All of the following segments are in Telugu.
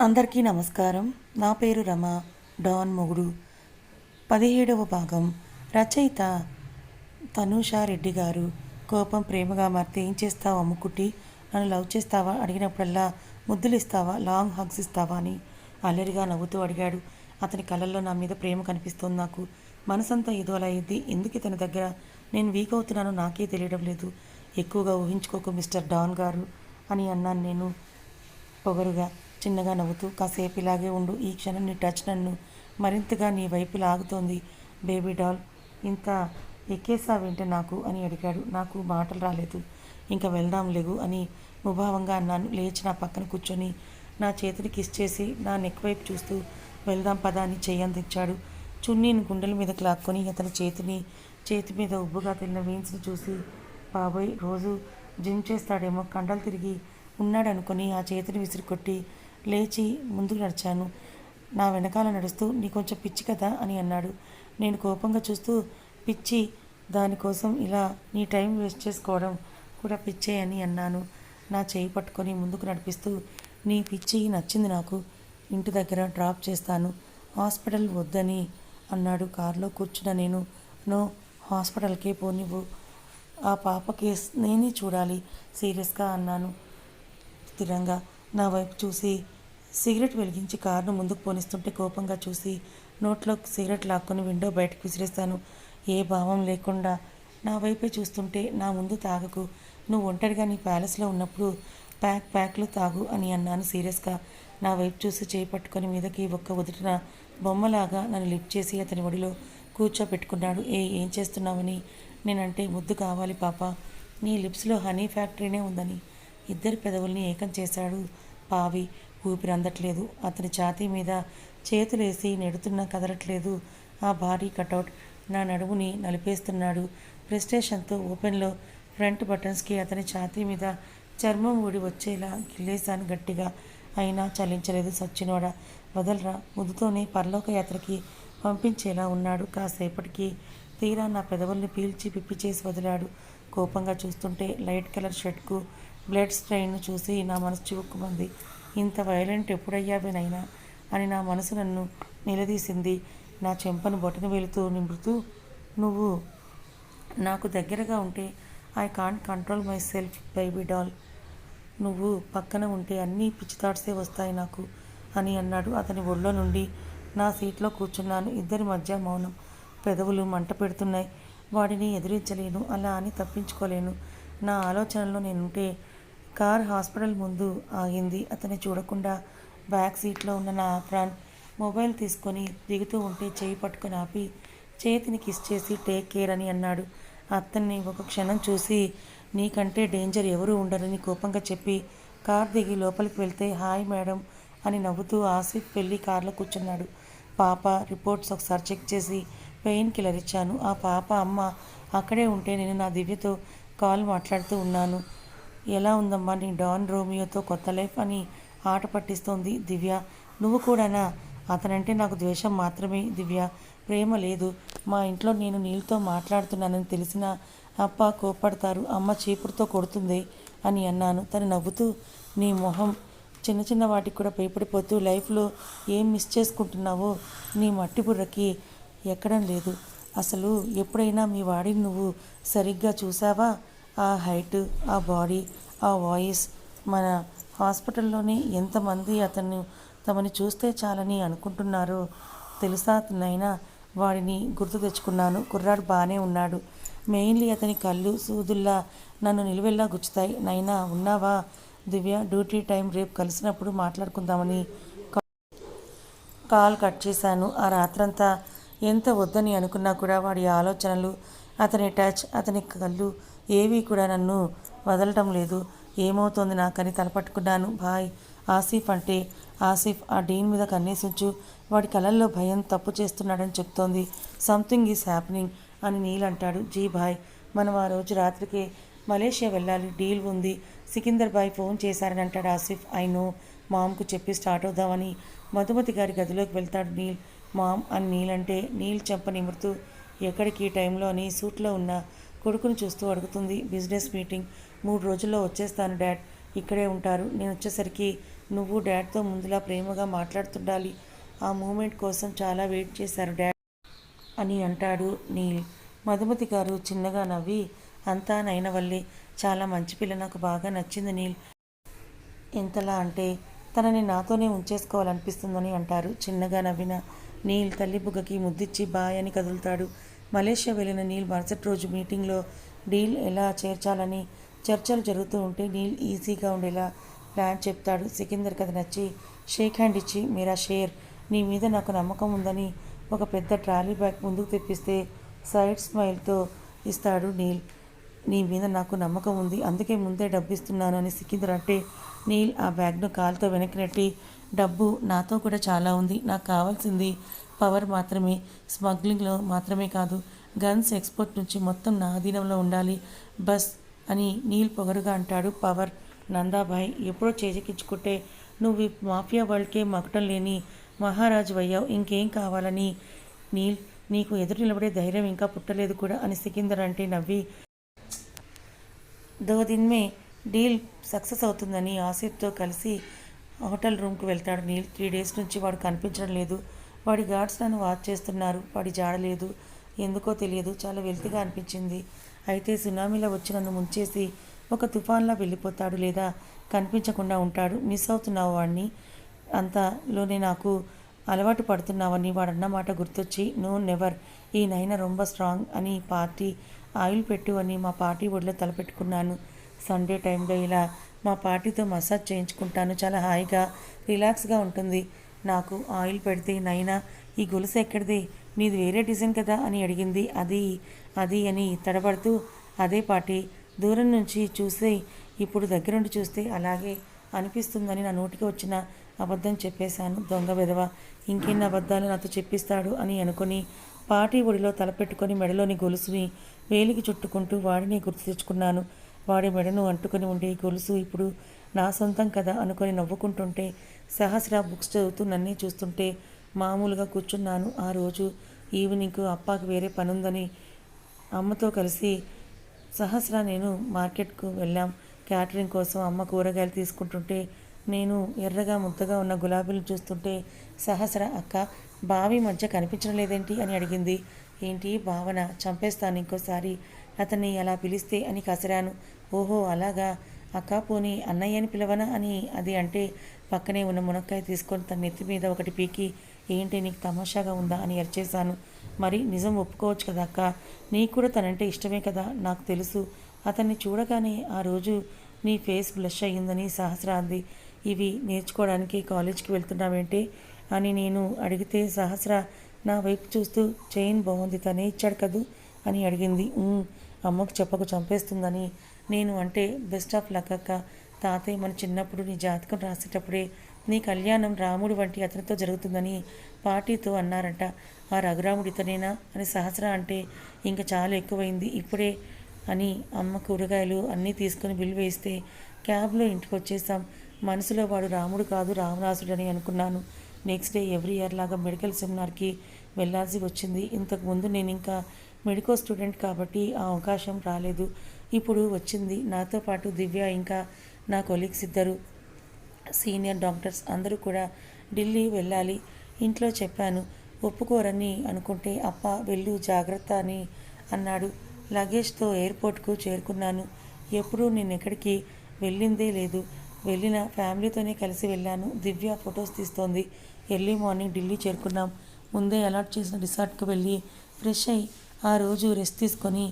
అందరికీ నమస్కారం. నా పేరు రమ. డాన్ మొగుడు. పదిహేడవ భాగం. రచయిత తనూషా రెడ్డి గారు. కోపం ప్రేమగా మారితే ఏం చేస్తావా అమ్ముకుట్టి? నన్ను లవ్ చేస్తావా? అడిగినప్పుడల్లా ముద్దులు ఇస్తావా లాంగ్ హగ్స్ ఇస్తావా అని అల్లరిగా నవ్వుతూ అడిగాడు. అతని కళ్ళల్లో నా మీద ప్రేమ కనిపిస్తోంది నాకు. మనసంతా ఏదో అలా అయింది. ఎందుకు ఇతని దగ్గర? నేను వీక్ అవుతున్నానో. నాకే తెలియడం లేదు. ఎక్కువగా ఊహించుకోకు మిస్టర్ డాన్ గారు అని అన్నాను నేను పొగరుగా. చిన్నగా నవ్వుతూ కాసేపు ఇలాగే ఉండు ఈ క్షణం నీ టచ్ నన్ను మరింతగా నీ వైపు లాగుతోంది. బేబీ డాల్ ఇంత ఎక్కేసావేంటే నాకు? అని అడిగాడు. నాకు మాటలు రాలేదు. ఇంకా వెళ్దాం లేవు అని ముభావంగా అన్నాను. లేచి నా పక్కన కూర్చొని నా చేతిని కిస్ చేసి నా నెక్ వైపు చూస్తూ వెళ్దాం పదా అని చెయ్యందించాడు చున్నీని గుండెల మీదకి లాక్కొని అతని చేతిని చేతి మీద ఉబ్బుగా తిన్న వీన్స్ని చూసి బాబోయ్ రోజు జిమ్ చేస్తాడేమో కండలు తిరిగి ఉన్నాడనుకొని ఆ చేతిని విసిరికొట్టి లేచి ముందుకు నడిచాను. నా వెనకాల నడుస్తూ నీ కొంచెం పిచ్చి కదా అని అన్నాడు. నేను కోపంగా చూస్తూ పిచ్చి దానికోసం ఇలా నీ టైం వేస్ట్ చేసుకోవడం కూడా పిచ్చే అని అన్నాను. నా చేయి పట్టుకొని ముందుకు నడిపిస్తూ నీ పిచ్చి నచ్చింది నాకు. ఇంటి దగ్గర డ్రాప్ చేస్తాను. హాస్పిటల్ వద్దని అన్నాడు. కారులో కూర్చున్న నేను నో హాస్పిటల్కే పోనివ్వు. ఆ పాప కేస్ నేనే చూడాలి సీరియస్గా అన్నాను స్థిరంగా. నా వైపు చూసి సిగరెట్ వెలిగించి కారును ముందుకు పోనిస్తుంటే కోపంగా చూసి నోట్లో సిగరెట్ లాక్కొని విండో బయటకు విసిరేస్తాను. ఏ భావం లేకుండా నా వైపే చూస్తుంటే నా ముందు తాగకు. నువ్వు ఒంటరిగా నీ ప్యాలెస్లో ఉన్నప్పుడు ప్యాక్ ప్యాక్లు తాగు అని అన్నాను సీరియస్గా. నా వైపు చూసి చేయి పట్టుకొని మీదకి ఒక్క ఉదుటిన బొమ్మలాగా నన్ను లిఫ్ట్ చేసి అతని ఒడిలో కూర్చోపెట్టుకున్నాడు. ఏ ఏం చేస్తున్నావని? నేనంటే ముద్దు కావాలి పాప. నీ లిప్స్లో హనీ ఫ్యాక్టరీనే ఉందని. ఇద్దరి పెదవుల్ని ఏకం చేశాడు పావి. ఊపిరి అందట్లేదు. అతని ఛాతీ మీద చేతులేసి నెడుతున్నా కదలట్లేదు. ఆ భారీ కటౌట్ నా నడుముని నలిపేస్తున్నాడు. ప్రెస్టేషన్తో ఓపెన్లో ఫ్రంట్ బటన్స్కి అతని ఛాతీ మీద చర్మం ఊడి వచ్చేలా గిల్లేశాను గట్టిగా. అయినా చలించలేదు సచ్చినోడ. వదలరా ముద్దుతోనే పరలోక యాత్రకి పంపించేలా ఉన్నాడు. కాసేపటికి తీరా నా పెదవుల్ని పీల్చి పిప్పి చేసి వదిలాడు. కోపంగా చూస్తుంటే లైట్ కలర్ షర్ట్కు బ్లడ్ స్ట్రెయిన్ చూసి నా మనసు చివుక్కుమంది. ఇంత వైలెంట్ ఎప్పుడయ్యావేనైనా అని నా మనసు నన్ను నిలదీసింది. నా చెంపను బొటన వెళుతూ నింపుతూ నువ్వు నాకు దగ్గరగా ఉంటే I can't control myself baby doll నువ్వు పక్కన ఉంటే అన్నీ పిచ్చి థాట్సే వస్తాయి నాకు అని అన్నాడు అతని ఒళ్ళో నుండి. నా సీట్లో కూర్చున్నాను. ఇద్దరి మధ్య మౌనం. పెదవులు మంట పెడుతున్నాయి. వాడిని ఎదిరించలేను. అలా అని తప్పించుకోలేను. నా ఆలోచనలో నేనుంటే కార్ హాస్పిటల్ ముందు ఆగింది. అతన్ని చూడకుండా బ్యాక్ సీట్లో ఉన్న నా ఫ్రెండ్ మొబైల్ తీసుకొని దిగుతూ ఉంటే చేయి పట్టుకొని ఆపి చేతిని కిస్ చేసి టేక్ కేర్ అని అన్నాడు. అతన్ని ఒక క్షణం చూసి నీకంటే డేంజర్ ఎవరూ ఉండరని కోపంగా చెప్పి కార్ దిగి లోపలికి వెళ్తే హాయ్ మేడం అని నవ్వుతూ ఆసిఫ్ వెళ్ళి కార్లో కూర్చున్నాడు. పాప రిపోర్ట్స్ ఒకసారి చెక్ చేసి పెయిన్ కిల్లర్ ఇచ్చాను. ఆ పాప అమ్మ అక్కడే ఉంటే నేను నా దివ్యతో కాల్ మాట్లాడుతూ ఉన్నాను. ఎలా ఉందమ్మా నీ డాన్ రోమియోతో కొత్త లైఫ్ అని ఆట పట్టిస్తోంది దివ్య. నువ్వు కూడానా? అతనంటే నాకు ద్వేషం మాత్రమే దివ్య. ప్రేమ లేదు. మా ఇంట్లో నేను నీళ్ళతో మాట్లాడుతున్నానని తెలిసిన అప్ప కోపడతారు అమ్మ చీపురుతో కొడుతుంది అని అన్నాను. తను నవ్వుతూ నీ మొహం చిన్న చిన్న వాటికి కూడా భయపడిపోతూ లైఫ్లో ఏం మిస్ చేసుకుంటున్నావో నీ మట్టి బుర్రకి ఎక్కడం లేదు. అసలు ఎప్పుడైనా మీ వాడిని నువ్వు సరిగ్గా చూసావా? ఆ హైట్ ఆ బాడీ ఆ వాయిస్ మన హాస్పిటల్లోనే ఎంతమంది అతను తమని చూస్తే చాలని అనుకుంటున్నారో తెలుసా నైనా వాడిని గుర్తు తెచ్చుకున్నాను. కుర్రాడు బాగానే ఉన్నాడు. మెయిన్లీ అతని కళ్ళు సూదుల్లా నన్ను నిలువెల్లా గుచ్చుతాయి. నైనా ఉన్నావా? దివ్య డ్యూటీ టైం రేపు కలిసినప్పుడు మాట్లాడుకుందామని కాల్ కట్ చేశాను. ఆ రాత్రంతా ఎంత వద్దని అనుకున్నా కూడా వాడి ఆలోచనలు అతని టచ్ అతని కళ్ళు ఏవీ కూడా నన్ను వదలటం లేదు. ఏమవుతోంది నాకని తలపట్టుకున్నాను. బాయ్. ఆసిఫ్ అంటే ఆసిఫ్ ఆ డీన్ మీద కన్నేసించు. వాడి కళల్లో భయం తప్పు చేస్తున్నాడని చెప్తోంది. సంథింగ్ ఈజ్ హ్యాపెనింగ్ అని నీల్ అంటాడు. జీ బాయ్. మనం ఆ రోజు రాత్రికే మలేషియా వెళ్ళాలి. డీల్ ఉంది. సికిందర్ బాయ్ ఫోన్ చేశారని అంటాడు ఆసిఫ్. I know. మామ్కు చెప్పి స్టార్ట్ అవుదామని. మధుమతి గారి గదిలోకి వెళ్తాడు నీల్. మామ్ అని నీల్ అంటే నీల్ చెంప నిమురుతూ ఎక్కడికి ఈ టైంలో అని సూట్లో ఉన్న కొడుకును చూస్తూ అడుగుతుంది బిజినెస్ మీటింగ్. మూడు రోజుల్లో వచ్చేస్తాను డాడ్. ఇక్కడే ఉంటారు. నేను వచ్చేసరికి నువ్వు డాడ్తో ముందులా ప్రేమగా మాట్లాడుతుండాలి. ఆ మూమెంట్ కోసం చాలా వెయిట్ చేశారు డాడ్ అని అంటాడు నీల్. మధుమతి గారు చిన్నగా నవ్వి అంతా నైన వల్లే. చాలా మంచి పిల్ల నాకు బాగా నచ్చింది నీల్. ఎంతలా అంటే తనని నాతోనే ఉంచేసుకోవాలనిపిస్తుందని అంటారు చిన్నగా నవ్విన నీల్. తల్లి బుగ్గకి ముద్దిచ్చి బాయ్ అని కదులుతాడు. మలేషియా వెళ్ళిన నీల్ మరుసటి రోజు మీటింగ్లో డీల్ ఎలా చేర్చాలని చర్చలు జరుగుతూ ఉంటే నీల్ ఈజీగా ఉండేలా ప్లాన్ చెప్తాడు. సికిందర్ కథ నచ్చి షేక్ హ్యాండ్ ఇచ్చి మీరా షేర్ నీ మీద నాకు నమ్మకం ఉందని ఒక పెద్ద ట్రాలీ బ్యాగ్ ముందుకు తెప్పిస్తే సైడ్ స్మైల్తో ఇస్తాడు నీల్. నీ మీద నాకు నమ్మకం ఉంది. అందుకే ముందే డబ్బు ఇస్తున్నాను అని సికిందర్ అంటే నీల్ ఆ బ్యాగ్ను కాలుతో వెనక్కి నెట్టి డబ్బు నాతో కూడా చాలా ఉంది. నాకు కావాల్సింది పవర్ మాత్రమే. స్మగ్లింగ్లో మాత్రమే కాదు గన్స్ ఎక్స్పోర్ట్ నుంచి మొత్తం నా అధీనంలో ఉండాలి. బస్ అని నీల్ పొగరుగా అంటాడు పవర్. నందాబాయ్ ఎప్పుడో చేజెక్కించుకుంటే నువ్వు ఈ మాఫియా వరల్డ్కే మకటం లేని మహారాజు అయ్యావు. ఇంకేం కావాలని? నీల్ నీకు ఎదురు నిలబడే ధైర్యం ఇంకా పుట్టలేదు కూడా అని సికిందర్ అంటే నవ్వి దో దిన్ మే డీల్ సక్సెస్ అవుతుందని ఆసిఫ్తో కలిసి హోటల్ రూమ్కి వెళ్తాడు నీల్. త్రీ డేస్ నుంచి వాడు కనిపించడం లేదు. వాడి గార్డ్స్ నన్ను వాచ్ చేస్తున్నారు. వాడి జాడలేదు ఎందుకో తెలియదు. చాలా వెల్తిగా అనిపించింది. అయితే సునామీలో వచ్చి నన్ను ముంచేసి ఒక తుఫాన్లా వెళ్ళిపోతాడు లేదా కనిపించకుండా ఉంటాడు. మిస్ అవుతున్నావు వాడిని అంతలోనే నాకు అలవాటు పడుతున్నావని వాడన్న మాట గుర్తొచ్చి నో నెవర్. ఈ నైన రొంబ స్ట్రాంగ్ అని పార్టీ ఆయిల్ పెట్టు అని మా పార్టీ ఒడిలో తలపెట్టుకున్నాను. సండే టైంలో ఇలా మా పార్టీతో మసాజ్ చేయించుకుంటాను. చాలా హాయిగా రిలాక్స్గా ఉంటుంది. నాకు ఆయిల్ పెడితే నైనా ఈ గొలుసు ఎక్కడిది? నీది వేరే డిజైన్ కదా? అని అడిగింది. అది అది అని తడబడుతూ అదే పార్టీ. దూరం నుంచి చూస్తే ఇప్పుడు దగ్గరుండి చూస్తే అలాగే అనిపిస్తుందని నా నోటికి వచ్చిన అబద్ధం చెప్పేశాను. దొంగ విధవ ఇంకెన్ని అబద్ధాలు నాతో చెప్పిస్తాడు? అని అనుకుని పాటి ఒడిలో తలపెట్టుకొని మెడలోని గొలుసుని వేలికి చుట్టుకుంటూ వాడిని గుర్తు తెచ్చుకున్నాను. వాడి మెడను అంటుకొని ఉండే గొలుసు ఇప్పుడు నా సొంతం కదా అనుకొని నవ్వుకుంటుంటే సహస్ర బుక్స్ చదువుతూ నన్నే చూస్తుంటే మామూలుగా కూర్చున్నాను ఆ రోజు. ఈవినింగ్కు అప్పాకి వేరే పనుందని అమ్మతో కలిసి సహస్ర నేను మార్కెట్కు వెళ్ళాం. క్యాటరింగ్ కోసం అమ్మ కూరగాయలు తీసుకుంటుంటే నేను ఎర్రగా ముద్దగా ఉన్న గులాబీలు చూస్తుంటే సహస్ర అక్క బావి మధ్య కనిపించడం లేదేంటి? అని అడిగింది. ఏంటి భావన? చంపేస్తాను ఇంకోసారి. అతన్ని అలా పిలిస్తే అని కసిరాను. ఓహో అలాగా? అక్క పోని అన్నయ్య అని పిలవనా అని అది అంటే పక్కనే ఉన్న మునక్కాయ తీసుకొని తన నెత్తి మీద ఒకటి పీకి ఏంటి నీకు తమాషాగా ఉందా అని ఎరిచేశాను మరి నిజం ఒప్పుకోవచ్చు కదా అక్క? నీకు కూడా తనంటే ఇష్టమే కదా? నాకు తెలుసు. అతన్ని చూడగానే ఆ రోజు నీ ఫేస్ బ్లష్ అయ్యిందని సహస్ర అంది. ఇవి నేర్చుకోవడానికి కాలేజ్కి వెళ్తున్నావేంటి? అని నేను అడిగితే సహస్ర నా వైపు చూస్తూ చైన్ బాగుంది తనే ఇచ్చాడు కదూ? అని అడిగింది. అమ్మకు చెప్పకు చంపేస్తుందని. నేను అంటే బెస్ట్ ఆఫ్ లక్ అక్క. తాతయ్య మన చిన్నప్పుడు నీ జాతకం రాసేటప్పుడే నీ కళ్యాణం రాముడు వంటి అతనితో జరుగుతుందని పార్టీతో అన్నారంట. ఆ రఘురాముడు ఇతనేనా? అని సహస్ర అంటే ఇంకా చాలా ఎక్కువైంది. ఇప్పుడే అని అమ్మ కూరగాయలు అన్నీ తీసుకుని బిల్ వేస్తే క్యాబ్లో ఇంటికి వచ్చేసాం మనసులో వాడు రాముడు కాదు రామరాసుడని అని అనుకున్నాను. నెక్స్ట్ డే ఎవ్రీ ఇయర్ లాగా మెడికల్ సెమినార్కి వెళ్ళాల్సి వచ్చింది. ఇంతకు ముందు నేను ఇంకా మెడికల్ స్టూడెంట్ కాబట్టి ఆ అవకాశం రాలేదు. ఇప్పుడు వచ్చింది. నాతో పాటు దివ్య ఇంకా నా కొలీగ్స్ ఇద్దరు సీనియర్ డాక్టర్స్ అందరూ కూడా ఢిల్లీ వెళ్ళాలి. ఇంట్లో చెప్పాను ఒప్పుకోరని అనుకుంటే అప్ప వెళ్ళు జాగ్రత్త అని అన్నాడు. లగేజ్తో ఎయిర్పోర్ట్కు చేరుకున్నాను. ఎప్పుడూ నేను ఎక్కడికి వెళ్ళిందే లేదు. వెళ్ళిన ఫ్యామిలీతోనే కలిసి వెళ్ళాను. దివ్య ఫొటోస్ తీస్తోంది. ఎర్లీ మార్నింగ్ ఢిల్లీ చేరుకున్నాం. ముందే అలాట్ చేసిన రిసార్ట్కి వెళ్ళి ఫ్రెష్ అయ్యి ఆ రోజు రెస్ట్ తీసుకొని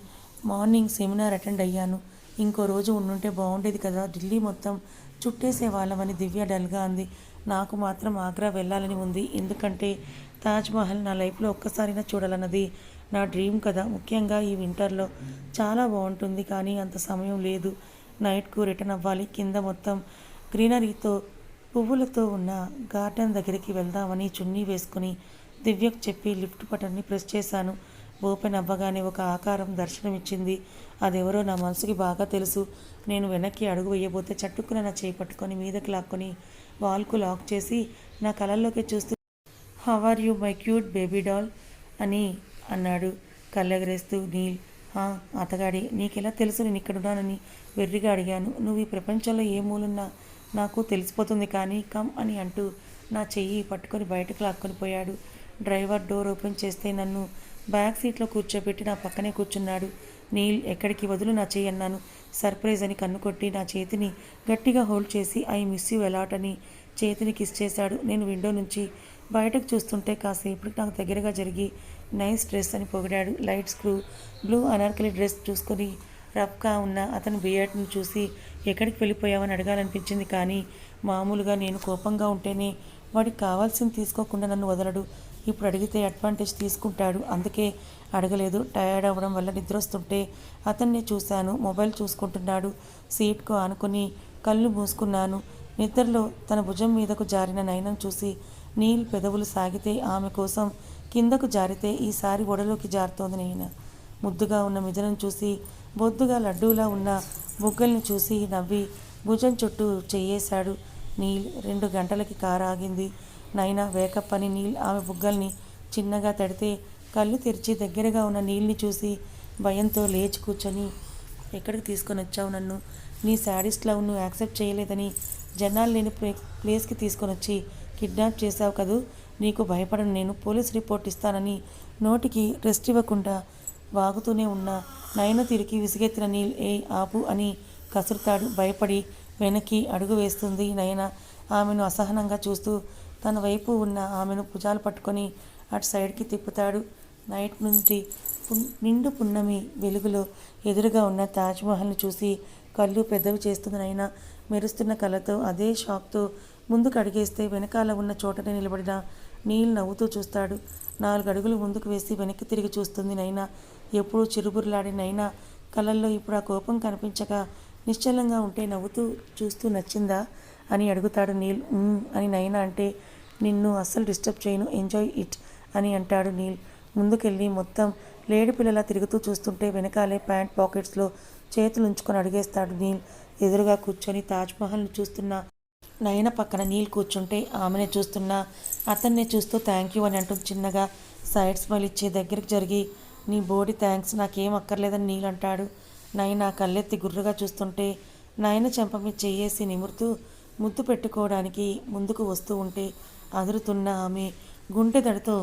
మార్నింగ్ సెమినార్ అటెండ్ అయ్యాను. ఇంకో రోజు ఉండుంటే బాగుండేది కదా. ఢిల్లీ మొత్తం చుట్టేసే వాళ్ళమని దివ్య డల్గా అంది. నాకు మాత్రం ఆగ్రా వెళ్ళాలని ఉంది. ఎందుకంటే తాజ్మహల్ నా లైఫ్లో ఒక్కసారైనా చూడాలన్నది నా డ్రీమ్ కదా. ముఖ్యంగా ఈ వింటర్లో. చాలా బాగుంటుంది కానీ అంత సమయం లేదు. నైట్కు రిటర్న్ అవ్వాలి. కింద మొత్తం గ్రీనరీతో పువ్వులతో ఉన్న గార్డెన్ దగ్గరికి వెళ్దామని చున్నీ వేసుకుని దివ్యకు చెప్పి లిఫ్ట్ బటన్ని ప్రెస్ చేశాను. ఓపెన్ అవ్వగానే ఒక ఆకారం దర్శనమిచ్చింది. అదెవరో నా మనసుకి బాగా తెలుసు. నేను వెనక్కి అడుగు వేయబోతే చట్టుకున నా చేయి పట్టుకొని మీదకి లాక్కొని వాల్కు లాక్ చేసి నా కళల్లోకి చూస్తూ how are you my cute baby doll అని అన్నాడు. కళ్ళెగరేస్తూ నీల్ అతగాడి నీకెలా తెలుసు? నేను ఇక్కడ ఉన్నానని వెర్రిగా అడిగాను. నువ్వు ఈ ప్రపంచంలో ఏ మూలున్నా నాకు తెలిసిపోతుంది కానీ కమ్ అని అంటూ నా చెయ్యి పట్టుకొని బయటకు లాక్కొని పోయాడు. డ్రైవర్ డోర్ ఓపెన్ చేస్తే నన్ను బ్యాక్ సీట్లో కూర్చోబెట్టి నా పక్కనే కూర్చున్నాడు. నీల్ ఎక్కడికి వదులు నా చెయ్యి అన్నాను. సర్ప్రైజ్ అని కన్ను కొట్టి నా చేతిని గట్టిగా హోల్డ్ చేసి ఐ మిస్ యూ ఎలాట్ అని చేతిని కిస్ చేశాడు. నేను విండో నుంచి బయటకు చూస్తుంటే కాసేపటికి నాకు దగ్గరగా జరిగి నైస్ డ్రెస్ అని పొగిడాడు. Light sky blue anarkali dress చూసుకొని రఫ్గా ఉన్న అతని బియర్డ్ని చూసి ఎక్కడికి వెళ్ళిపోయావని అడగాలనిపించింది. కానీ మామూలుగా నేను కోపంగా ఉంటేనే వాడికి కావాల్సింది తీసుకోకుండా నన్ను వదలడు. ఇప్పుడు అడిగితే అడ్వాంటేజ్ తీసుకుంటాడు. అందుకే అడగలేదు. టయర్డ్ అవ్వడం వల్ల నిద్ర వస్తుంటే అతన్ని చూశాను. మొబైల్ చూసుకుంటున్నాడు. సీట్కు ఆనుకుని కళ్ళు మూసుకున్నాను. నిద్రలో తన భుజం మీదకు జారిన నయనం చూసి నీల్ పెదవులు సాగితే ఆమె కోసం కిందకు జారితే ఈసారి ఒడలోకి జారుతోంది నయన. ముద్దుగా ఉన్న మిథునం చూసి బొద్దుగా లడ్డూలా ఉన్న బుగ్గల్ని చూసి నవ్వి భుజం చుట్టూ చెయ్యేశాడు నీల్. రెండు గంటలకి కారు ఆగింది నైనా వేకప్ అని నీల్ ఆమె బుగ్గల్ని చిన్నగా తడితే కళ్ళు తెరిచి దగ్గరగా ఉన్న నీల్ని చూసి భయంతో లేచి కూర్చొని ఎక్కడికి తీసుకొని వచ్చావు నన్ను? నీ శాడిస్ట్ లవ్ను యాక్సెప్ట్ చేయలేదని జనాలు లేని ప్లే ప్లేస్కి తీసుకొని వచ్చి కిడ్నాప్ చేశావు కదూ? నీకు భయపడను నేను పోలీస్ రిపోర్ట్ ఇస్తానని నోటికి రెస్ట్ ఇవ్వకుండా వాగుతూనే ఉన్న నయన తిరిగి విసిగెత్తిన నీల్ ఏ ఆపు అని కసురుతాడు. భయపడి వెనక్కి అడుగు వేస్తుంది నయన. ఆమెను అసహనంగా చూస్తూ తన వైపు ఉన్న ఆమెను భుజాలు పట్టుకొని అటు సైడ్కి తిప్పుతాడు. నైట్ నుండి పున్- నిండు పున్నమి వెలుగులో ఎదురుగా ఉన్న తాజ్మహల్ని చూసి కళ్ళు పెద్దవి చేస్తుంది నైనా మెరుస్తున్న కళ్ళతో అదే షాక్తో ముందుకు అడిగేస్తే వెనకాల ఉన్న చోటనే నిలబడిన నీల్ నవ్వుతూ చూస్తాడు. నాలుగు అడుగులు ముందుకు వేసి వెనక్కి తిరిగి చూస్తుంది నైనా. ఎప్పుడూ చిరుబురులాడే నైనా కళ్ళల్లో ఇప్పుడు ఆ కోపం కనిపించక నిశ్చలంగా ఉంటే నవ్వుతూ చూస్తూ నచ్చిందా అని అడుగుతాడు నీల్. "ఉమ్" అని నైనా అంటే నిన్ను అస్సలు డిస్టర్బ్ చేయను. ఎంజాయ్ ఇట్ అని అంటాడు నీల్. ముందుకెళ్ళి మొత్తం లేడి పిల్లలా తిరుగుతూ చూస్తుంటే వెనకాలే ప్యాంట్ పాకెట్స్లో చేతులు ఉంచుకొని అడిగేస్తాడు నీల్. ఎదురుగా కూర్చొని తాజ్మహల్ని చూస్తున్న నయన పక్కన నీల్ కూర్చుంటే ఆమెనే చూస్తున్నా. అతన్నే చూస్తూ థ్యాంక్ యూ అని అంటూ చిన్నగా సైడ్ స్మైల్ ఇచ్చే దగ్గరికి జరిగి నీ బోడి థ్యాంక్స్ నాకేం అక్కర్లేదని నీల్ అంటాడు. నయన కళ్ళెత్తి గుర్రుగా చూస్తుంటే నయన చెంప మీద చేయేసి నిమురుతూ ముద్దు పెట్టుకోవడానికి ముందుకు వస్తూ ఉంటే అదురుతున్న ఆమె గుంటెదడతో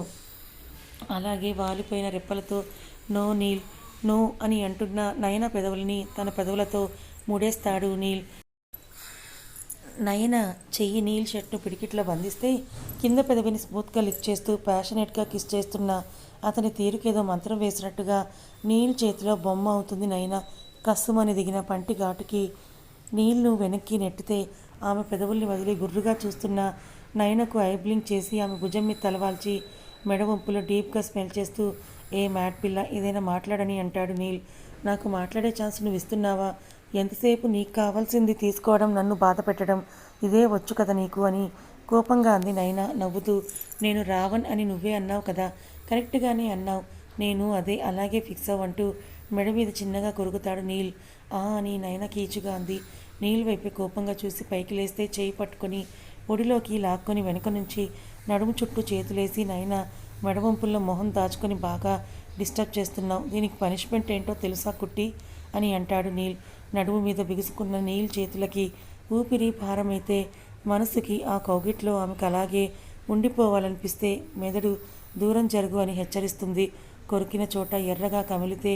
అలాగే వాలిపోయిన రెప్పలతో నో నీల్ నో అని అంటున్న నయన పెదవుల్ని తన పెదవులతో ముడేస్తాడు నీల్. నయన చెయ్యి నీల్ షర్ట్ను పిడికిట్లో బంధిస్తే కింద పెదవిని స్మూత్గా లిఫ్ట్ చేస్తూ ప్యాషనేట్గా కిస్ చేస్తున్న అతని తీరుకేదో మంత్రం వేసినట్టుగా నీల్ చేతిలో బొమ్మ అవుతుంది నయన. కస్సుమని దిగిన పంటి ఘాటుకి నీళ్ళు వెనక్కి నెట్టితే ఆమె పెదవుల్ని వదిలి గుర్రుగా చూస్తున్న నయనకు ఐబ్లింగ్ చేసి ఆమె భుజం మీద తలవాల్చి మెడ వంపులో డీప్గా స్మెల్ చేస్తూ ఏ మ్యాట్ పిల్ల ఏదైనా మాట్లాడని అంటాడు నీల్. నాకు మాట్లాడే ఛాన్స్ నువ్వు ఇస్తున్నావా ఎంతసేపు నీకు కావాల్సింది తీసుకోవడం నన్ను బాధ పెట్టడం? ఇదే వచ్చు కదా నీకు అని కోపంగా అంది నైనా నవ్వుతూ. నేను రావణ్ అని నువ్వే అన్నావు కదా? కరెక్ట్గానే అన్నావు. నేను అదే అలాగే ఫిక్స్ అవ్వంటూ మెడ మీద చిన్నగా కొరుకుతాడు నీల్. ఆ అని నైనా కీచుగా అంది. నీల్ వైపే కోపంగా చూసి పైకి లేస్తే చేయి పట్టుకొని ఒడిలోకి లాక్కొని వెనుక నుంచి నడుము చుట్టూ చేతులేసి నైనా మెడవంపుల్లో మొహం దాచుకొని బాగా డిస్టర్బ్ చేస్తున్నావు. దీనికి పనిష్మెంట్ ఏంటో తెలుసా కుట్టి? అని అంటాడు నీల్. నడుము మీద బిగుసుకున్న నీల్ చేతులకి ఊపిరి భారమైతే మనసుకి ఆ కౌగిట్లో ఆమెకు అలాగే ఉండిపోవాలనిపిస్తే మెదడు దూరం జరుగు అని హెచ్చరిస్తుంది. కొరికిన చోట ఎర్రగా కమిలితే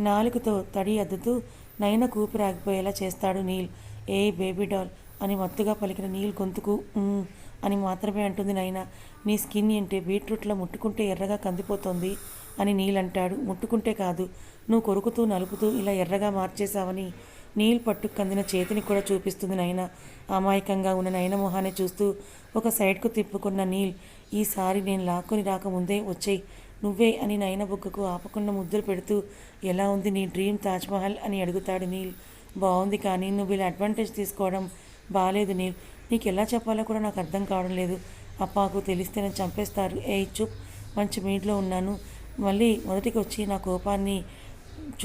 నాలుకతో తడి అద్దుతూ నయన కూపిరాగిపోయేలా చేస్తాడు నీల్. ఏ బేబీ డాల్ అని మత్తుగా పలికిన నీల్ గొంతుకు అని మాత్రమే అంటుంది నైనా నీ స్కిన్ ఏంటి బీట్రూట్లో ముట్టుకుంటే ఎర్రగా కందిపోతుంది అని నీలంటాడు. ముట్టుకుంటే కాదు నువ్వు కొరుకుతూ నలుపుతూ ఇలా ఎర్రగా మార్చేశావని నీల్ పట్టుకు కందిన చేతిని కూడా చూపిస్తుంది నయన అమాయకంగా ఉన్న నయన మొహాన్ని చూస్తూ ఒక సైడ్కు తిప్పుకున్న నీల్ ఈసారి నేను లాక్కొని రాకముందే వచ్చేయి నువ్వే అని నయన బుగ్గకు ఆపకుండా ముద్దులు పెడుతూ ఎలా ఉంది నీ డ్రీమ్ తాజ్మహల్ అని అడుగుతాడు నీల్. బాగుంది కానీ నువ్వు ఇలా అడ్వాంటేజ్ తీసుకోవడం బాగాలేదు నీల్. నీకు ఎలా చెప్పాలో కూడా నాకు అర్థం కావడం లేదు. అప్పాకు తెలిస్తే నన్ను చంపేస్తారు. ఏ చూప్ మంచి మీట్లో ఉన్నాను. మళ్ళీ మొదటికి వచ్చి నా కోపాన్ని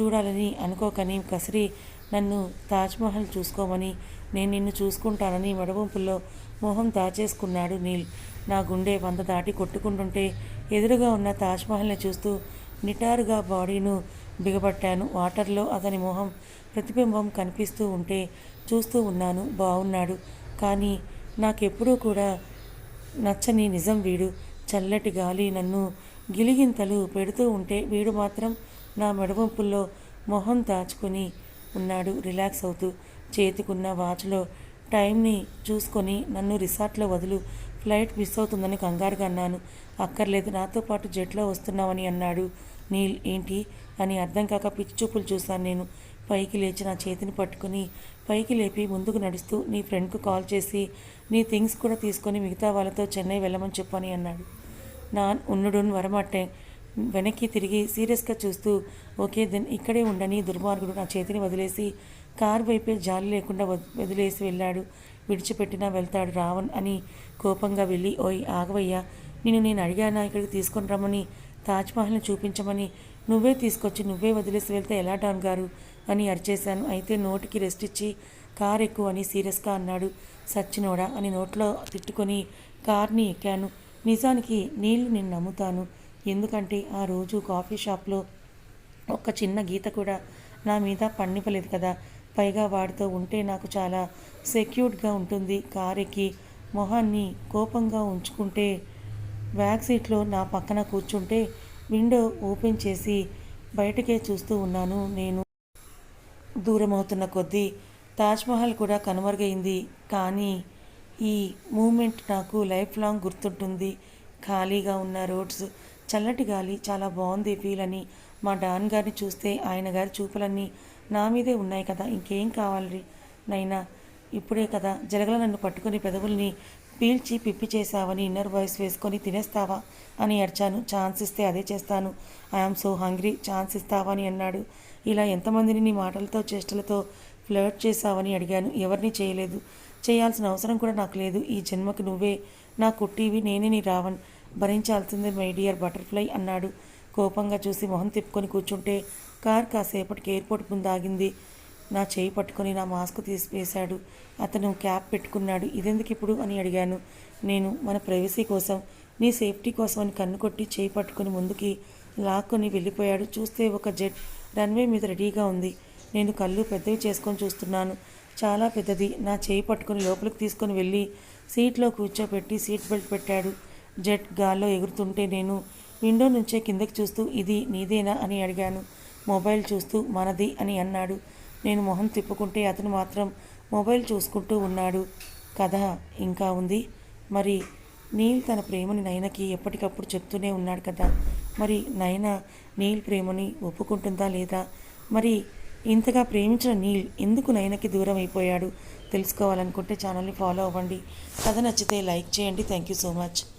చూడాలని అనుకోకని కసిరి నన్ను తాజ్మహల్ చూసుకోమని నేను నిన్ను చూసుకుంటానని మడవంపుల్లో మొహం దాచేసుకున్నాడు నీల్. నా గుండె వంద దాటి కొట్టుకుంటుంటే ఎదురుగా ఉన్న తాజ్మహల్ని చూస్తూ నిటారుగా బాడీను బిగబట్టాను. వాటర్లో అతని మొహం ప్రతిబింబం కనిపిస్తూ ఉంటే చూస్తూ ఉన్నాను. బాగున్నాడు కానీ నాకెప్పుడూ కూడా నచ్చని నిజం వీడు. చల్లటి గాలి నన్ను గిలిగింతలు పెడుతూ ఉంటే వీడు మాత్రం నా మెడవంపుల్లో మొహం దాచుకొని ఉన్నాడు. రిలాక్స్ అవుతూ చేతికున్న వాచ్లో టైంని చూసుకొని నన్ను రిసార్ట్లో వదులు. ఫ్లైట్ మిస్ అవుతుందని కంగారుగా అన్నాను. అక్కర్లేదు నాతో పాటు జెట్లో వస్తున్నావని అన్నాడు నీల్. ఏంటి? అని అర్థం కాక పిచ్చి చూపులు చూశాను నేను. పైకి లేచి నా చేతిని పట్టుకుని పైకి లేపి ముందుకు నడుస్తూ నీ ఫ్రెండ్కు కాల్ చేసి నీ థింగ్స్ కూడా తీసుకొని మిగతా వాళ్ళతో చెన్నై వెళ్ళమని చెప్పని అన్నాడు. నాన్ ఉన్నడున్ వరమట్టే వెనక్కి తిరిగి సీరియస్గా చూస్తూ ఓకే దెన్ ఇక్కడే ఉండని దుర్మార్గుడు. నా చేతిని వదిలేసి కారు వైపే జాలి లేకుండా వదిలేసి వెళ్ళాడు. విడిచిపెట్టినా వెళ్తాడు రావణ్ అని కోపంగా వెళ్ళి ఓయ్ ఆగవయ్యా. నేను నేను అడిగానా? ఇక్కడికి తీసుకొని రమ్మని. తాజ్మహల్ని చూపించమని. నువ్వే తీసుకొచ్చి నువ్వే వదిలేసి వెళ్తే ఎలా డాన్ గారు? అని అరిచేశాను. అయితే నోటికి రెస్ట్ ఇచ్చి కార్ ఎక్కువ అని సీరియస్గా అన్నాడు సచ్చినోడా అని నోట్లో తిట్టుకొని కార్ని ఎక్కాను. నిజానికి నీళ్ళు నేను నమ్ముతాను. ఎందుకంటే ఆ రోజు కాఫీ షాప్లో ఒక్క చిన్న గీత కూడా నా మీద పండిపలేదు కదా. పైగా వాడితో ఉంటే నాకు చాలా సెక్యూర్డ్గా ఉంటుంది. కారెక్కి మొహాన్ని కోపంగా ఉంచుకుంటే బ్యాక్ సీట్లో నా పక్కన కూర్చుంటే విండో ఓపెన్ చేసి బయటకే చూస్తూ ఉన్నాను నేను. దూరమవుతున్న కొద్దీ తాజ్మహల్ కూడా కనుమరుగైంది. కానీ ఈ మూమెంట్ నాకు లైఫ్ లాంగ్ గుర్తుంటుంది. ఖాళీగా ఉన్న రోడ్స్ చల్లటి గాలి చాలా బాగుంది ఫీల్ అని మా డాన్ గారిని చూస్తే ఆయన గారి చూపులన్నీ నా మీదే ఉన్నాయి కదా ఇంకేం కావాలి నైనా? ఇప్పుడే కదా జలగల నన్ను పట్టుకుని పెదవుల్ని పీల్చి పిప్పి చేసావని ఇన్నర్ వాయిస్ వేసుకొని తినేస్తావా అని అరిచాను. ఛాన్స్ ఇస్తే అదే చేస్తాను. ఐఆమ్ సో హంగ్రీ ఛాన్స్ ఇస్తావా అని అన్నాడు. ఇలా ఎంతమందిని నీ మాటలతో చేష్టలతో ఫ్లర్ట్ చేశావని అడిగాను. ఎవరిని చేయలేదు. చేయాల్సిన అవసరం కూడా నాకు లేదు. ఈ జన్మకు నువ్వే నా కుట్టివి నేనే నీ రావణ్. భరించాల్సిందే మై డియర్ బటర్ఫ్లై అన్నాడు. కోపంగా చూసి మొహం తిప్పుకొని కూర్చుంటే కార్ కాసేపటికి ఎయిర్పోర్ట్ ముందు ఆగింది నా చేయి పట్టుకొని నా మాస్క్ తీసివేశాడు. అతను క్యాప్ పెట్టుకున్నాడు. ఇదెందుకు ఇప్పుడు అని అడిగాను. నేను మన ప్రైవసీ కోసం నీ సేఫ్టీ కోసం అని కన్ను కొట్టి చేయి పట్టుకుని ముందుకి లాక్కొని వెళ్ళిపోయాడు. చూస్తే ఒక జెట్ రన్వే మీద రెడీగా ఉంది. నేను కళ్ళు పెద్దవి చేసుకొని చూస్తున్నాను. చాలా పెద్దది. నా చేయి పట్టుకుని లోపలికి తీసుకొని వెళ్ళి సీట్లో కూర్చోబెట్టి సీట్ బెల్ట్ పెట్టాడు. జెట్ గాల్లో ఎగురుతుంటే నేను విండో నుంచే కిందకి చూస్తూ ఇది నీదేనా? అని అడిగాను. మొబైల్ చూస్తూ మనది అని అన్నాడు. నేను మొహం తిప్పుకుంటే అతను మాత్రం మొబైల్ చూసుకుంటూ ఉన్నాడు. కథ ఇంకా ఉంది? మరి నీల్ తన ప్రేమని నయనకి ఎప్పటికప్పుడు చెప్తూనే ఉన్నాడు కదా. మరి నయన నీల్ ప్రేమని ఒప్పుకుంటుందా లేదా? మరి ఇంతగా ప్రేమించిన నీల్ ఎందుకు నయనకి దూరం అయిపోయాడు? తెలుసుకోవాలనుకుంటే ఛానల్ని ఫాలో అవ్వండి. కథ నచ్చితే లైక్ చేయండి. Thank you so much.